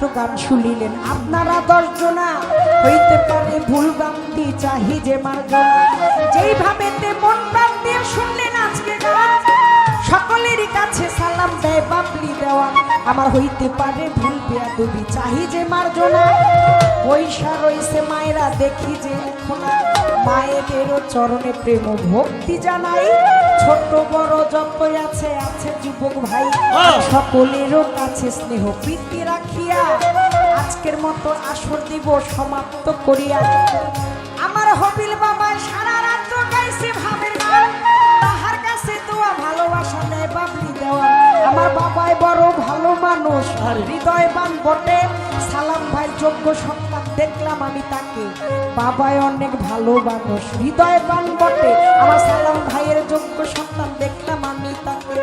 মাত্র গান শুনিলেন। আপনারা দশজনা হইতে পারে ভুল গামতি চাহি যে মার্জনা। যেইভাবে তে মন প্রাণ দিয়ে শুনলেন আজকে গান সকলেরই কাছে সালাম দেয় বাবলি দেওয়া। আমার হইতে পারে ভুল বেয়াদবি চাহি যে মার্জনা। পয়সা রইছে মায়েরা দেখি যে খোলা মায়েদেরও চরণে প্রেম ভক্তি জানাই। ছোট বড় যতই আছে আছে যুবক ভাই। সকলেরও কাছে স্নেহ প্রীতি রাখিয়া আজকের মতো আসর দিব সমাপ্ত করিয়া আমার হবিল বাবা সারা রাত্র গাইছে ভাবের তাহার কাছে দোয়া ভালোবাসা নেয় বাবলি দেওয়া। আমার বাবাই বড় ভালো মানুষ হৃদয়বান বটে। সালাম ভাই যোগ্য সন্তান দেখলাম আমি তাকে। বাবাই অনেক ভালো মানুষ, হৃদয়বান বটে। আমার সালাম ভাইয়ের যোগ্য সন্তান দেখলাম আমি তাকে।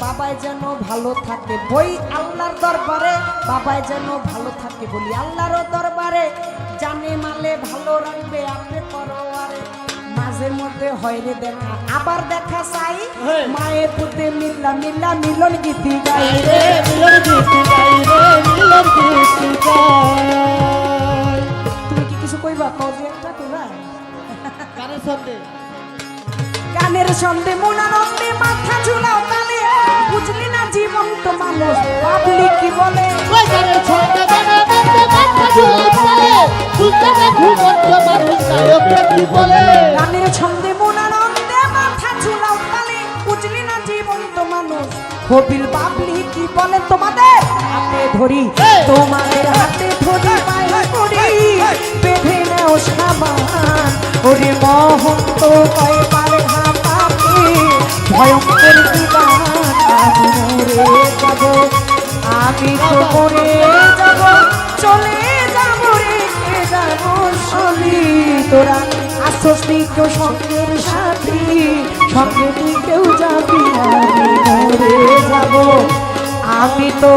বাবাই যেন ভালো থাকে। বই আল্লাহর দরবারে বাবাই যেন ভালো থাকে বলি আল্লাহরও দরবারে। জানে মালে ভালো রাখবে আপনি পরোয়ারে। মাঝে মধ্যে হয় রে দেখা আবার দেখা চাই। হ্যাঁ। মায়ের পুতে মিল্লা মিল্লা মিলন গীতি গাই রে। মিলন গীতি গাই রে মিলন গীতি গাই তুমি কি কিছু কইবা? কজি একটা কইবা। গানের সন্দেহ। গানের সন্ধে মনানন্দে মাথা ঝুলাও মানুষ পাবলিক কি বলে? গানের ছন্দে বানা বান্দে মাথা ঝুলে পড়ে বুঝতে না ঘুমন্ত মানুষ গায়ককে কি বলে? গানের ছন্দে মনানন্দে মাথা ঝুলাও তালে। বুঝলি না জীবন্ত মানুষ? কবির পাবলিক কি বলে তোমাদের? হাতে ধরি তোমাদের আমি তো মরে যাব, চলে যাব রেখে যাব শনি তোরা। আসস কেউ সঙ্গের সাথী সঙ্গে তুই কেউ যাবি আমি মরে যাব। আমি তো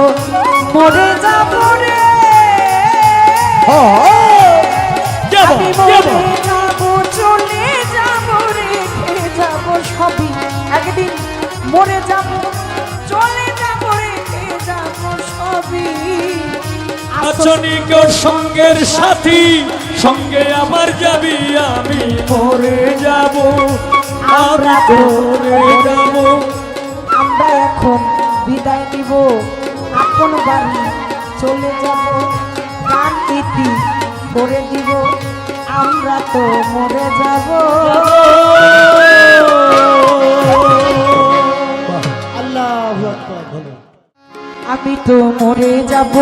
মরে যাব রে। আমি আচনিকেও সঙ্গের সাথী সঙ্গে আমার যাবি আমি মরে যাব। আমরা মরে যাব। আমরা এখন বিদায় নিব। আপন বাড়ি চলে যাব। গান ইতি করে দিব। আমরা তো মরে যাব। আল্লাহু আমি তো মরে যাব,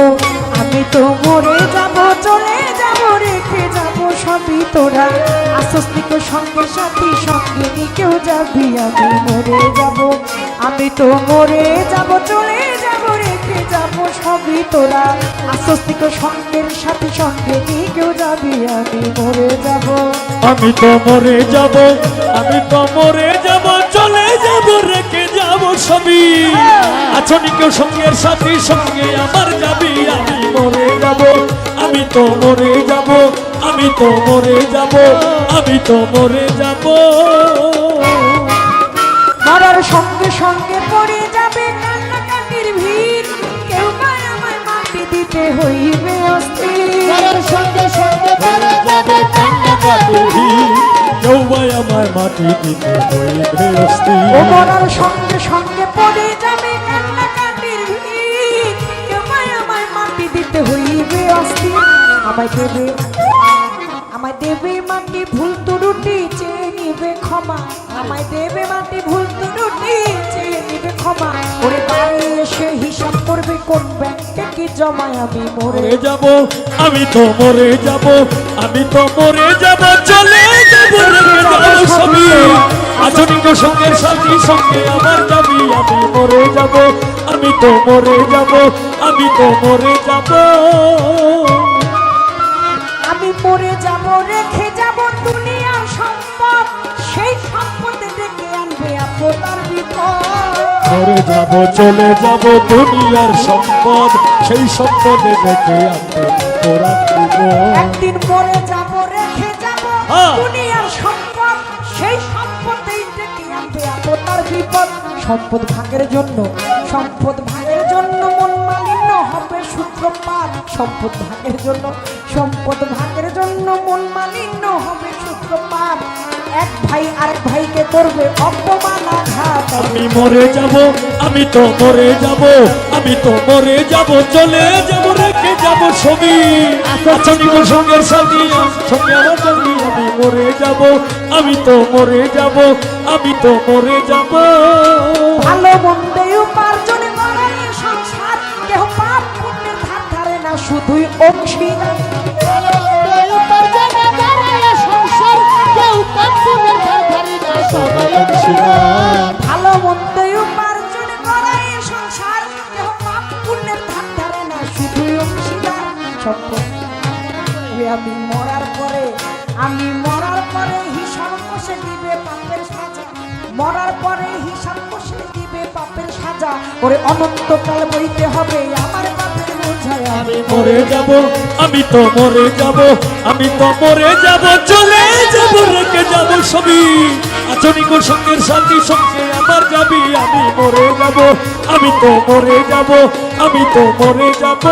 আমি তো মরে যাব, চলে যাব, রেখে যাব সবই তোরা। আসস্তিক সঙ্গে, সাথী সঙ্গে কেউ যাবি, আমি মরে যাব, আমি তো মরে যাব, চলে যাব, রেখে যাব সবই তোরা। আসস্তিক সঙ্গের সাথী সঙ্গে কেউ যাবি, আমি মরে যাব। আমি তো মরে যাব, আমি তো মরে যাব, চলে যাব, রেখে যাব সবই আচনিকেও সঙ্গের সাথী? সঙ্গে আমার যাবি আমি মরে যাব আমি তো মরে যাব আমি তো মরে যাব আমি তো মরে যাব। মরার সঙ্গে সঙ্গে পড়ে যাবে কান্নাকাটির ভিড় কেউ আমায় মাটি দিতে হইবে অস্থির। গানের সঙ্গে সঙ্গে পড়ে যাবে কান্না কাটি কেউ আমার মাটি দিতে হইবে অস্থির। ও মরার সঙ্গে সঙ্গে আমায় দেবে। আমায় দেবে মাটি ভুল ত্রুটি চেয়ে নিবে ক্ষমা। আমায় দেবে মাটি ভুল ত্রুটি চেয়ে নিবে ক্ষমা। ওরে বাড়ি এসে হিসাব করবে কোন ব্যাংকে কি জমায় আমি মরে যাব আমি তো মরে যাব আমি তো মরে যাব চলে যাব সবই। আধুনিক সঙ্গের সাথী সঙ্গে আমার যাবি আমি মরে যাব আমি তো মরে যাব আমি তো মরে যাব। মরে যাব রেখে যাব দুনিয়ার সম্পদ। সেই সম্পদ ডেকে আনবে আপনার মরে যাব চলে যাব দুনিয়ার সম্পদ। সেই সম্পদে তোরা দিব একদিন মরে যাব রেখে যাব হ্যাঁ। দুনিয়ার সম্পদ। সেই সম্পদেই ডেকে আনবে আপনার বিপদ সম্পদ ভাগের জন্য সম্পদ ভাগের জন্য সম্পদ ভাগের জন্য সম্পদ ভাগের জন্য মন মালিন্য হবে সূত্রপাত এক ভাই আরেক ভাইকে করবে অপমান আঘাত আমি মরে যাব আমি তো মরে যাব আমি তো মরে যাব চলে যাব রেখে যাব ছবি। আচনিক সঙ্গের সাথী সঙ্গে আমার সঙ্গী আমি মরে যাব আমি তো মরে যাব আমি তো মরে যাব। ভালো মন্দে উপার্জন সবাই অংশীদার ভালো মন্দে সংসার। ধার না, শুধুই আমি মরার পরে, আমি মরার পরে হিসাব কষে দিবে পাপের সাজা। মরার পরে হিসাব কষে দিবে পাপের সাজা। ওরে অনন্তকাল বইতে হবে, আমার আমি মরে যাব, আমি তো মরে যাব, আমি তো মরে যাব, চলে যাব, রেখে যাব সবই। আচনিক সঙ্গের সাথী সঙ্গে আমার যাবি, আমি মরে যাব, আমি তো মরে যাব, আমি তো মরে যাব।